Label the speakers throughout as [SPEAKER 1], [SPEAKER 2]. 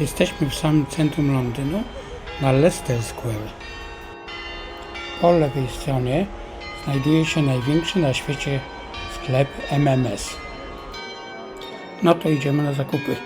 [SPEAKER 1] Jesteśmy w samym centrum Londynu na Leicester Square. Po lewej stronie znajduje się największy na świecie sklep MMS. No to idziemy na zakupy.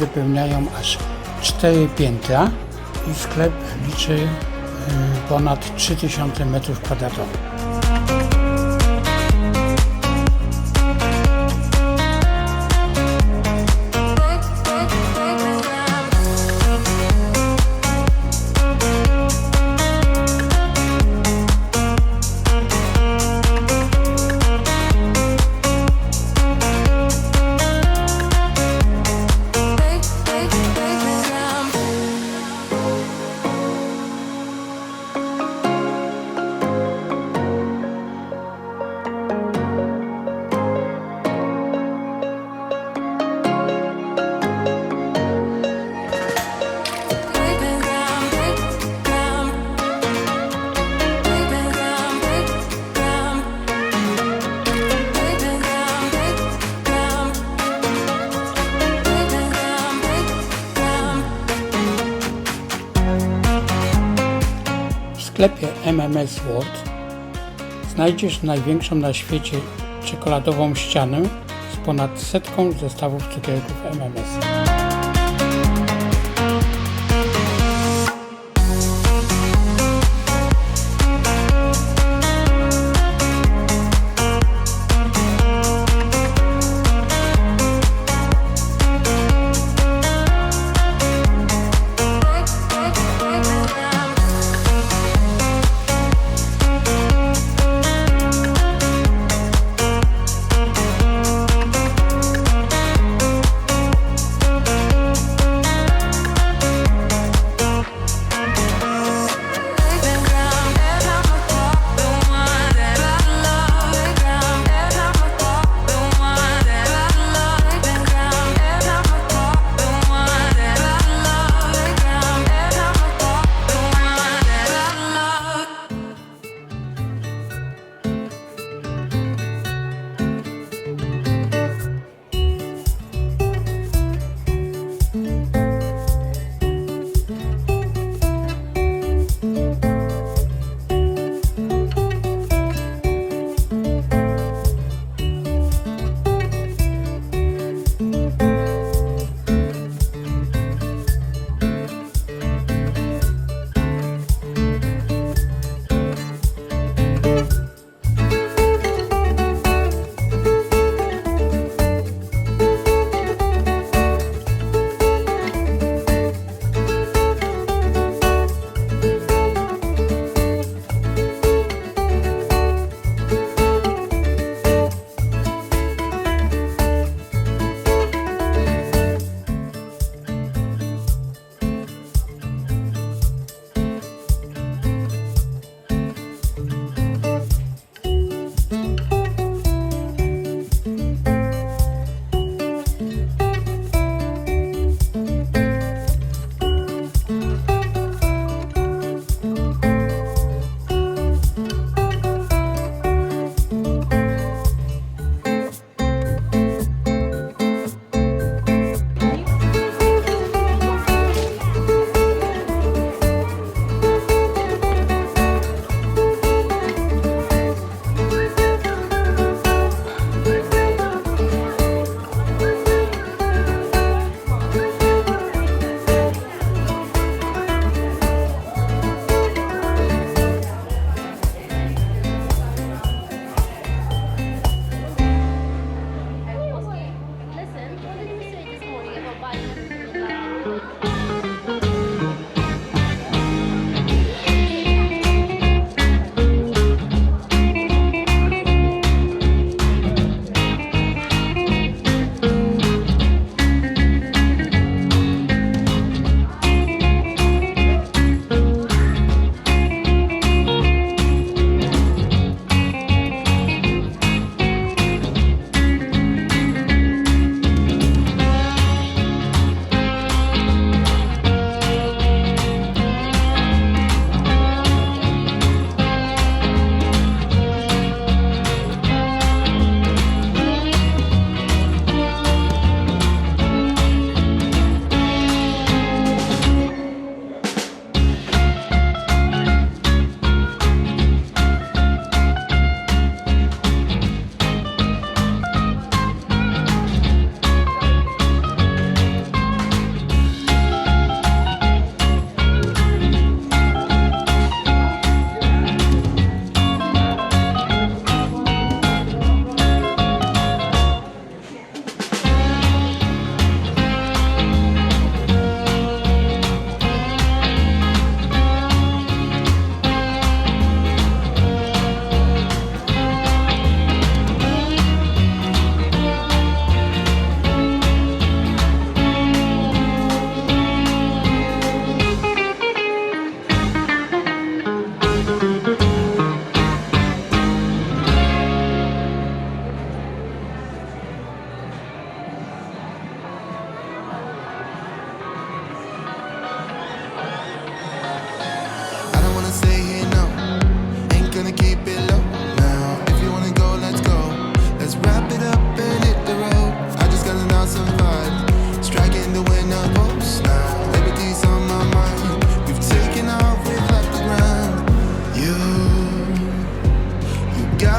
[SPEAKER 1] Wypełniają aż 4 piętra i sklep liczy y, ponad 3000 m2. MMS World znajdziesz największą na świecie czekoladową ścianę z ponad setką zestawów cukierków MMS.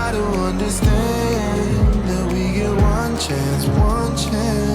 [SPEAKER 2] try to understand that we get one chance, one chance.